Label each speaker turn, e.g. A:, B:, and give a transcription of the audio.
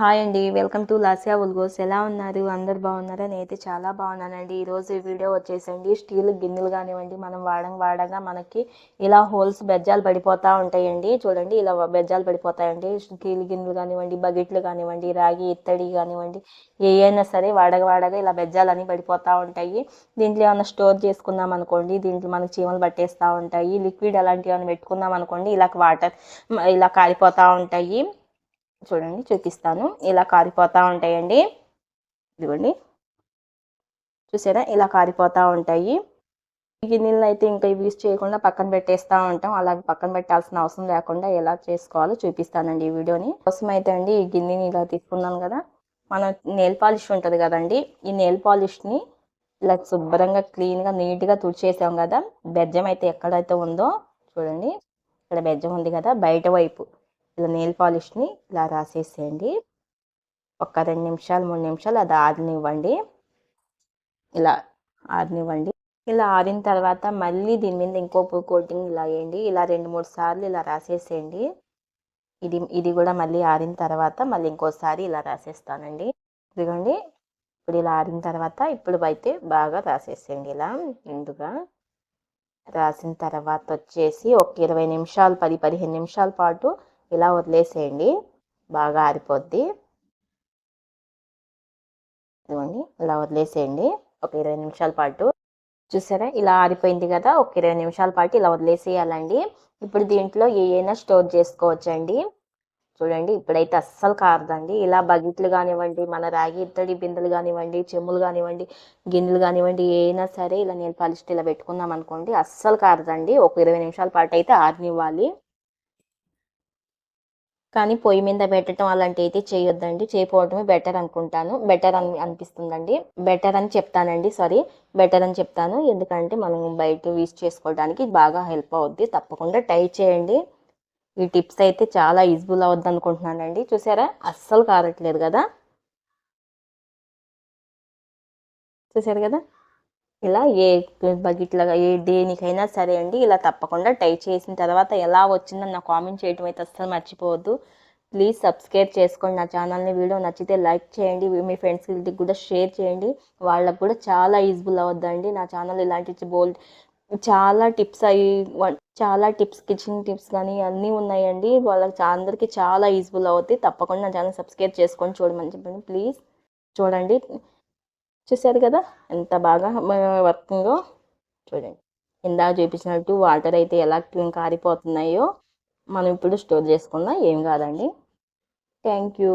A: Hi అండి welcome to లాసియా ఉల్గోస్ ఎలా ఉన్నారు? అందరు బాగున్నారా? నేనైతే చాలా బాగున్నానండి. ఈరోజు ఈ వీడియో వచ్చేసండి. స్టీల్ గిన్నెలు కానివ్వండి మనం వాడం వాడగా మనకి ఇలా హోల్స్ బెజ్జాలు పడిపోతూ ఉంటాయండి. చూడండి ఇలా బెజ్జాలు పడిపోతాయండి. స్టీల్ గిన్నెలు కానివ్వండి బకెట్లు కానివ్వండి రాగి ఇత్తడి కానివ్వండి ఏ అయినా సరే వాడగా వాడగా ఇలా బెజ్జాలు అని పడిపోతూ ఉంటాయి. దీంట్లో ఏమైనా స్టోర్ చేసుకుందాం అనుకోండి దీంట్లో మనకి చీమలు పట్టేస్తూ ఉంటాయి. లిక్విడ్ అలాంటివి ఏమైనా పెట్టుకుందాం అనుకోండి ఇలా వాటర్ ఇలా కారిపోతూ ఉంటాయి. చూడండి చూపిస్తాను. ఇలా కారిపోతూ ఉంటాయండి. ఇదిగోండి. చూసారా? ఇలా కారిపోతూ ఉంటాయి. గిన్నెలను అయితే ఇంకా యూజ్ చేయకుండా పక్కన పెట్టేస్తూ ఉంటాం. అలాగే పక్కన పెట్టాల్సిన అవసరం లేకుండా ఎలా చేసుకోవాలో చూపిస్తానండి ఈ వీడియోని. కోసం అయితే అండి ఈ గిన్నెని ఇలా తీసుకున్నాను కదా. మన నెయిల్ పాలిష్ ఉంటుంది కదండి. ఈ నెయిల్ పాలిష్ని ఇలా శుభ్రంగా క్లీన్గా నీట్గా తుడిచేసాం కదా. బెజ్జం అయితే ఎక్కడైతే ఉందో చూడండి. ఇక్కడ బెజ్జం ఉంది కదా బయట వైపు. ఇలా నెయిల్ పాలిష్ని ఇలా రాసేసేయండి. ఒక రెండు నిమిషాలు మూడు నిమిషాలు అది ఆరినివ్వండి. ఇలా ఆరినివ్వండి. ఇలా ఆరిన తర్వాత మళ్ళీ దీని మీద ఇంకో కోటింగ్ ఇలా వేయండి. ఇలా రెండు మూడు సార్లు ఇలా రాసేసేయండి. ఇది ఇది కూడా మళ్ళీ ఆరిన తర్వాత మళ్ళీ ఇంకోసారి ఇలా రాసేస్తానండి. ఇదిగోండి. ఇప్పుడు ఇలా ఆరిన తర్వాత ఇప్పుడు అయితే బాగా రాసేసేయండి ఇలా నిండుగా. రాసిన తర్వాత వచ్చేసి ఒక ఇరవై నిమిషాలు పది పదిహేను నిమిషాల పాటు ఇలా వదిలేసేయండి. బాగా ఆరిపోద్ది. ఇదిగోండి ఇలా వదిలేసేయండి. ఒక ఇరవై నిమిషాల పాటు. చూసారా? ఇలా ఆరిపోయింది కదా? ఒక ఇరవై నిమిషాల పాటు ఇలా వదిలేసేయాలండి. ఇప్పుడు దీంట్లో ఏమైనా స్టోర్ చేసుకోవచ్చండి. చూడండి ఇప్పుడైతే అస్సలు కారదండి. ఇలా బకెట్లు కానివ్వండి మన రాగి ఇత్తడి బిందెలు కానివ్వండి చెమ్ములు కానివ్వండి గిన్నెలు కానివ్వండి ఏమైనా సరే ఇలా నీళ్ళు పాలిస్ట్ ఇలా పెట్టుకుందాం అనుకోండి అస్సలు కారదండి. ఒక ఇరవై నిమిషాల పాటు అయితే ఆరినివ్వాలి. కానీ పొయ్యి మీద పెట్టడం అలాంటివి అయితే చేయొద్దండి. చేయకపోవడమే బెటర్ అనుకుంటాను. బెటర్ అని అనిపిస్తుందండి. బెటర్ అని చెప్తానండి. సారీ బెటర్ అని చెప్తాను. ఎందుకంటే మనం బయట యూస్ చేసుకోవడానికి బాగా హెల్ప్ అవుద్ది. తప్పకుండా ట్రై చేయండి. ఈ టిప్స్ అయితే చాలా యూజ్ఫుల్ అవద్దు అనుకుంటున్నానండి. చూసారా? అస్సలు కారట్లేదు కదా? చూసారు కదా? ఇలా ఏ బకెట్లాగా ఏ దేనికైనా సరే అండి ఇలా తప్పకుండా టై చేసిన తర్వాత ఎలా వచ్చిందని నా కామెంట్ చేయడం అయితే అస్సలు మర్చిపోవద్దు. ప్లీజ్ సబ్స్క్రైబ్ చేసుకోండి నా ఛానల్ని. వీడియో నచ్చితే లైక్ చేయండి మీ ఫ్రెండ్స్కి కూడా షేర్ చేయండి. వాళ్ళకు కూడా చాలా యూజ్ఫుల్ అవుద్దండి నా ఛానల్ ఇలాంటి బోల్డ్ చాలా టిప్స్ అయ్యి చాలా టిప్స్ కిచెన్ టిప్స్ కానీ అన్నీ ఉన్నాయండి. వాళ్ళకి అందరికీ చాలా యూజ్ఫుల్ అవుతాయి తప్పకుండా నా ఛానల్ సబ్స్క్రైబ్ చేసుకొని చూడమని చెప్పండి. ప్లీజ్ చూడండి. చూసారు కదా? ఎంత బాగా వర్కింగో చూడండి. ఇందాక చూపించినట్టు వాటర్ అయితే ఎలా కారిపోతున్నాయో మనం ఇప్పుడు స్టోర్ చేసుకుందాం ఏం కాదండి. Thank you.